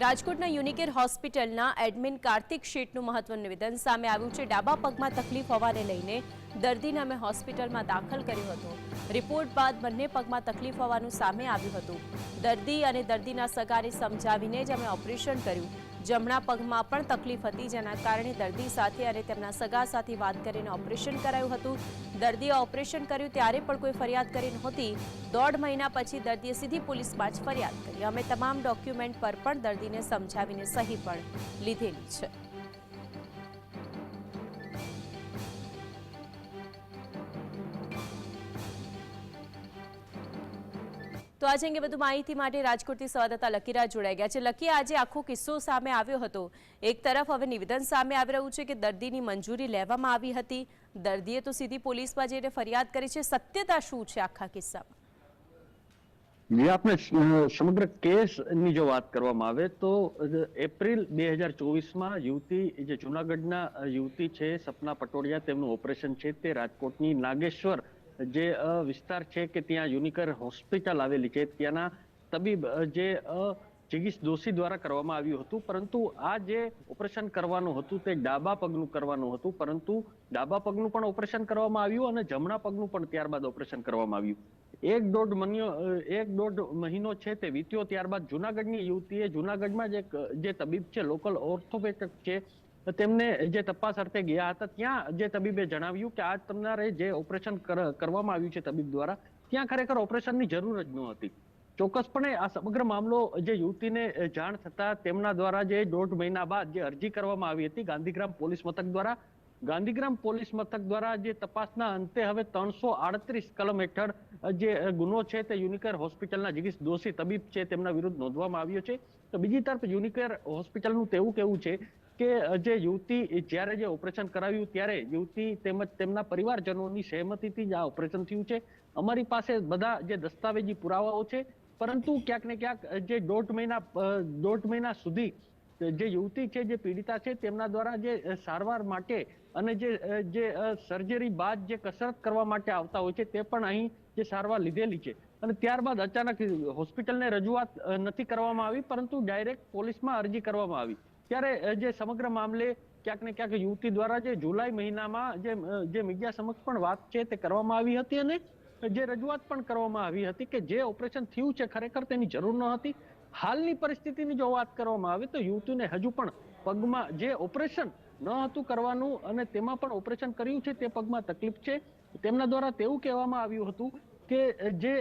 રાજકોટના યુનિકેર હોસ્પિટલના એડમિન કાર્તિક શેઠનું મહત્વનું નિવેદન. સામે આવ્યું છે, ડાબા પગમાં તકલીફ હોવાને લઈને દર્દીને અમે હોસ્પિટલમાં દાખલ કર્યો હતો. રિપોર્ટ બાદ બંને પગમાં તકલીફ હોવાનું સામે આવ્યું હતું. દર્દી અને દર્દીના સગાને સમજાવીને જ અમે ઓપરેશન કર્યું. જમણા પગમાં પણ તકલીફ હતી, જેના કારણે દર્દી સાથે અને તેમના સગા સાથે વાત કરીને ઓપરેશન કરાયું હતું. દર્દીએ ઓપરેશન કર્યું ત્યારે પણ કોઈ ફરિયાદ કરી નહોતી. દોઢ મહિના પછી દર્દીએ સીધી પોલીસમાં જ ફરિયાદ કરી. અમે તમામ ડોક્યુમેન્ટ પર પણ દર્દીને સમજાવીને સહી પણ લીધેલી છે. તો આજે અંગે વધુ માહિતી માટે રાજકોટથી સંવાદદાતા લકીરા જોડાઈ ગયા છે. લકી, આજે આખો કિસ્સો સામે આવ્યો હતો. એક તરફ હવે નિવેદન સામે આવી રહ્યું છે કે દર્દીની મંજૂરી લેવામાં આવી હતી. દર્દીએ તો સીધી પોલીસમાં જઈને ફરિયાદ કરી છે. સત્યતા શું છે આખા કિસ્સામાં? જે, આપણે સમગ્ર કેસની જો વાત કરવામાં આવે તો એપ્રિલ બે હજાર ચોવીસમાં યુવતી, જે જુનાગઢના યુવતી છે, સપના પટોડિયા તેમનું ઓપરેશન છે તે રાજકોટની નાગેશ્વર જે વિસ્તાર છે કે ત્યાં યુનિકર હોસ્પિટલ આવેલી છે, ત્યાંના તબીબ જે જિગીશ દોશી દ્વારા કરવામાં આવ્યું હતું, પરંતુ આ જે ઓપરેશન કરવાનું હતું તે ડાબા પગનું કરવાનું હતું, પરંતુ ડાબા પગનું પણ ઓપરેશન કરવામાં આવ્યું અને જમણા પગનું પણ ત્યારબાદ ઓપરેશન કરવામાં આવ્યું. એક દોઢ મહિનો એક દોઢ મહિનો છે તે વીત્યો ત્યારબાદ જુનાગઢની યુવતીએ જુનાગઢમાં જે જે તબીબ છે લોકલ ઓર્થોપેટિક છે તેમને જે તપાસ અર્થે ગયા હતા, ત્યાં જે તબીબે જણાવ્યું કે આ તમારે જે ઓપરેશન કરવામાં આવ્યું છે તબીબ દ્વારા, ત્યાં ખરેખર ઓપરેશનની જરૂર જ ન હતી ચોક્કસપણે આ સમગ્ર મામલો જે યુવતીને જાણ થતા તેમના દ્વારા જે દોઢ મહિના બાદ જે અરજી કરવામાં આવી હતી ગાંધીગ્રામ પોલીસ મથક દ્વારા, ગાંધીગ્રામ પોલીસ મથક દ્વારા જે તપાસના અંતે હવે ત્રણસો આડત્રીસ કલમ હેઠળ જે ગુનો છે તે યુનિકર હોસ્પિટલના જિગીશ દોષી તબીબ છે તેમના વિરુદ્ધ નોંધવામાં આવ્યો છે. તો બીજી તરફ યુનિકર હોસ્પિટલનું તેવું કેવું છે કે જે યુવતી જ્યારે જે ઓપરેશન કરાવ્યું ત્યારે યુવતી તેમજ તેમના પરિવારજનોની સહેમતીથી જ આ ઓપરેશન થયું છે. અમારી પાસે બધા જે દસ્તાવેજી પુરાવાઓ છે, પરંતુ ક્યાંક ને ક્યાંક જે દોઢ મહિના દોઢ મહિના સુધી જે યુવતી છે, જે પીડિતા છે, તેમના દ્વારા જે સારવાર માટે અને જે જે સર્જરી બાદ જે કસરત કરવા માટે આવતા હોય છે, તે પણ અહીં જે સારવાર લીધેલી છે. અને ત્યારબાદ અચાનક હોસ્પિટલને રજૂઆત નથી કરવામાં આવી, પરંતુ ડાયરેક્ટ પોલીસમાં અરજી કરવામાં આવી. ત્યારે જે સમગ્ર મામલે ક્યાંક ને ક્યાંક યુવતી દ્વારા જે જુલાઈ મહિનામાં જે જે મીડિયા સમક્ષ પણ વાત છે તે કરવામાં આવી હતી અને જે રજૂઆત પણ કરવામાં આવી હતી કે જે ઓપરેશન થયું છે ખરેખર તેની જરૂર ન હતી. હાલની પરિસ્થિતિની જો વાત કરવામાં આવે તો યુવતીને હજુ પણ પગમાં જે ઓપરેશન ન હતું કરવાનું અને તેમાં પણ ઓપરેશન કર્યું છે તે પગમાં તકલીફ છે. તેમના દ્વારા તેવું કહેવામાં આવ્યું હતું કે જે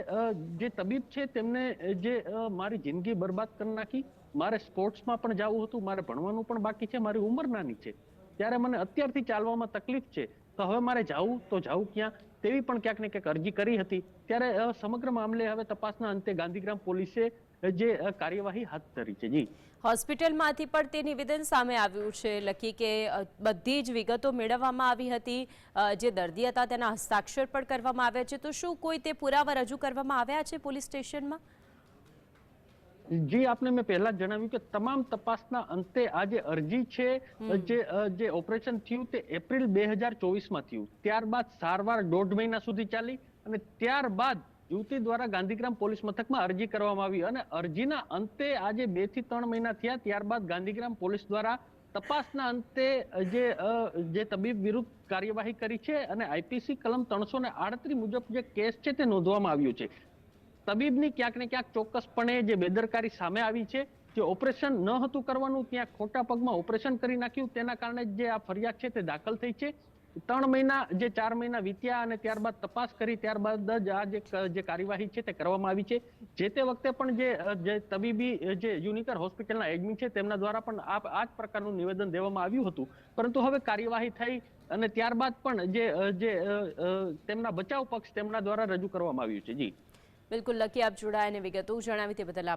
જે તબીબ છે તેમને જે મારી જિંદગી બરબાદ કરી નાખી, મારે સ્પોર્ટ્સમાં પણ જવું હતું, મારે ભણવાનું પણ બાકી છે, મારી ઉંમર નાની છે. ત્યારે મને અત્યારથી ચાલવામાં તકલીફ છે. તો હવે મારે જાવું, તો જવું ક્યાં? તેવી પણ ક્યાંક ને ક્યાંક અરજી કરી હતી. ત્યારે સમગ્ર મામલે હવે તપાસના અંતે ગાંધીગ્રામ પોલીસે જે કાર્યવાહી હાથ ધરી છે. જી. હોસ્પિટલમાંથી પણ તે નિવેદન સામે આવ્યું છે. લખી કે બધી જ વિગતો મેળવવામાં આવી હતી. જે દર્દી હતા તેના હસ્તાક્ષર પણ કરવામાં આવ્યા છે. તો શું કોઈ તે પુરાવા રજૂ કરવામાં આવ્યા છે પોલીસ સ્ટેશનમાં? જી આપને મેં પહેલા જણાવ્યું કે તમામ તપાસના અંતે આ જે અરજી છે જે જે ઓપરેશન થયું તે એપ્રિલ બે હજાર ચોવીસમાં થયું. ત્યારબાદ સારવાર દોઢ મહિના સુધી ચાલી અને ત્યારબાદ યુવતી દ્વારા ગાંધીગ્રામ પોલીસ મથકમાં અરજી કરવામાં આવી અને અરજીના અંતે આજે બેથી ત્રણ મહિના થયા, ત્યારબાદ ગાંધીગ્રામ પોલીસ દ્વારા તપાસના અંતે જે જે તબીબ વિરુદ્ધ કાર્યવાહી કરી છે અને આઈપીસી કલમ ત્રણસો ને આડત્રીસ મુજબ જે કેસ છે તે નોંધવામાં આવ્યો છે. તબીબની ક્યાંક ને ક્યાંક ચોક્કસપણે જે બેદરકારી સામે આવી છે, જે ઓપરેશન ન હતું કરવાનું, ત્યાં ખોટા પગમાં ઓપરેશન કરી નાખ્યું, તેના કારણે જે આ ફરિયાદ છે તે દાખલ થઈ છે. ત્રણ મહિના, જે ચાર મહિના વીત્યા અને ત્યારબાદ તપાસ કરી, ત્યારબાદ જ આ જે જે કાર્યવાહી છે તે કરવામાં આવી છે. જે તે વખતે પણ જે તબીબી જે યુનિકર હોસ્પિટલના એડમિન છે તેમના દ્વારા પણ આ આ જ પ્રકારનું નિવેદન દેવામાં આવ્યું હતું. પરંતુ હવે કાર્યવાહી થઈ અને ત્યારબાદ પણ જે જે તેમના બચાવ પક્ષ તેમના દ્વારા રજૂ કરવામાં આવ્યું છે. જી. બિલકુલ, લકી આપ જોડાયા અને વિગતો જણાવી તે બદલ